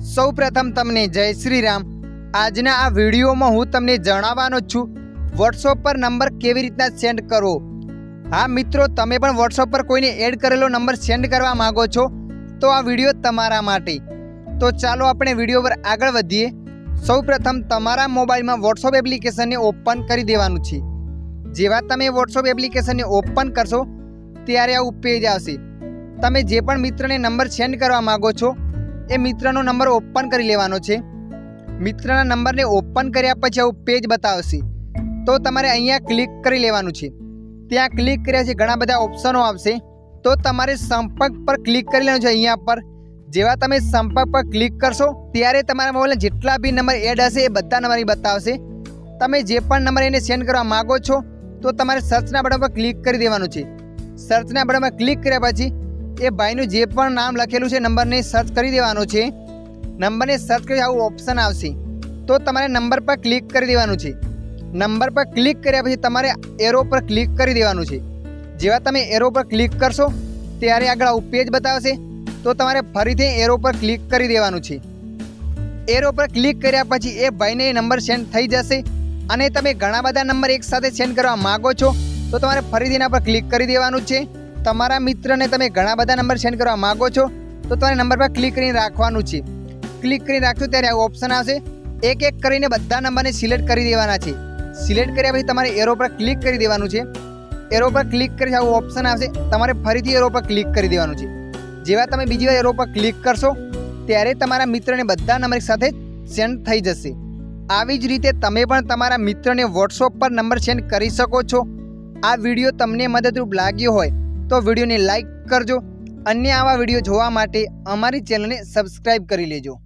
સૌપ્રથમ તમને જય શ્રી રામ આજના આ વિડીયોમાં હું તમને જણાવવાનો છું વોટ્સઅપ પર નંબર કેવી રીતના સેન્ડ કરવો? હા, મિત્રો, તમે પણ વોટ્સઅપ પર કોઈને એડ કરેલો નંબર સેન્ડ કરવા માંગો છો, તો આ વીડિયો તમારા માટે. તો ચાલો આપણે વીડિયો પર આગળ વધીએ. સૌપ્રથમ તમારા મોબાઈલમાં વોટ્સઅપ એપ્લિકેશનને ઓપન કરી દેવાનું છે. જેવા તમે વોટ્સઅપ એપ્લિકેશનને ઓપન કરશો, ત્યારે આવું પેજ આવશે. તમે જે પણ મિત્રને નંબર સેન્ડ કરવા માગો છો એ મિત્રનો નંબર ઓપન કરી લેવાનો છે. મિત્રના નંબરને ઓપન કર્યા પછી આવું પેજ બતાવશે. તો તમારે અહીંયા ક્લિક કરી લેવાનું છે. ત્યાં ક્લિક કર્યા છે ઘણા બધા ઓપ્શનો આવશે. તો તમારે સંપર્ક પર ક્લિક કરી લેવાનું છે અહીંયા પર. જેવા તમે સંપર્ક પર ક્લિક કરશો, ત્યારે તમારા મોબાઈલના જેટલા બી નંબર એડ હશે એ બધા નંબર બતાવશે. તમે જે પણ નંબર એને સેન્ડ કરવા માગો છો, તો તમારે સર્ચના બટન પર ક્લિક કરી દેવાનું છે. સર્ચના બટન પર ક્લિક કર્યા પછી એ ભાઈનું જે પણ નામ લખેલું છે, નંબરને સર્ચ કરી દેવાનો છે. નંબરને સર્ચ કરી આવું ઓપ્શન આવશે. તો તમારે નંબર પર ક્લિક કરી દેવાનું છે. નંબર પર ક્લિક કર્યા પછી તમારે એરો પર ક્લિક કરી દેવાનું છે. જેવા તમે એરો પર ક્લિક કરશો, ત્યારે આગળ આવું પેજ બતાવશે. તો તમારે ફરીથી એરો પર ક્લિક કરી દેવાનું છે. એરો પર ક્લિક કર્યા પછી એ ભાઈને એ નંબર સેન્ડ થઈ જશે. અને તમે ઘણા બધા નંબર એકસાથે સેન્ડ કરવા માગો છો, તો તમારે ફરીથી એના પર ક્લિક કરી દેવાનું છે. તમારા મિત્રને તમે ઘણા બધા નંબર સેન્ડ કરવા માગો છો, તો તમારે નંબર પર ક્લિક કરીને રાખવાનું છે. ક્લિક કરીને રાખશો ત્યારે આવું ઓપ્શન આવશે. એક એક કરીને બધા નંબરને સિલેક્ટ કરી દેવાના છે. સિલેક્ટ કર્યા પછી તમારે એરો પર ક્લિક કરી દેવાનું છે. એરો પર ક્લિક કરી આવું ઓપ્શન આવશે, તમારે ફરીથી એરો પર ક્લિક કરી દેવાનું છે. જેવા તમે બીજી વાર એરો પર ક્લિક કરશો, ત્યારે તમારા મિત્રને બધા નંબર સાથે સેન્ડ થઈ જશે. આવી જ રીતે તમે પણ તમારા મિત્રને વોટ્સઅપ પર નંબર સેન્ડ કરી શકો છો. આ વીડિયો તમને મદદરૂપ લાગ્યો હોય તો વિડીયોને લાઈક કરજો. અન્ય આવા વીડિયો જોવા માટે અમારી ચેનલને સબસ્ક્રાઈબ કરી લેજો.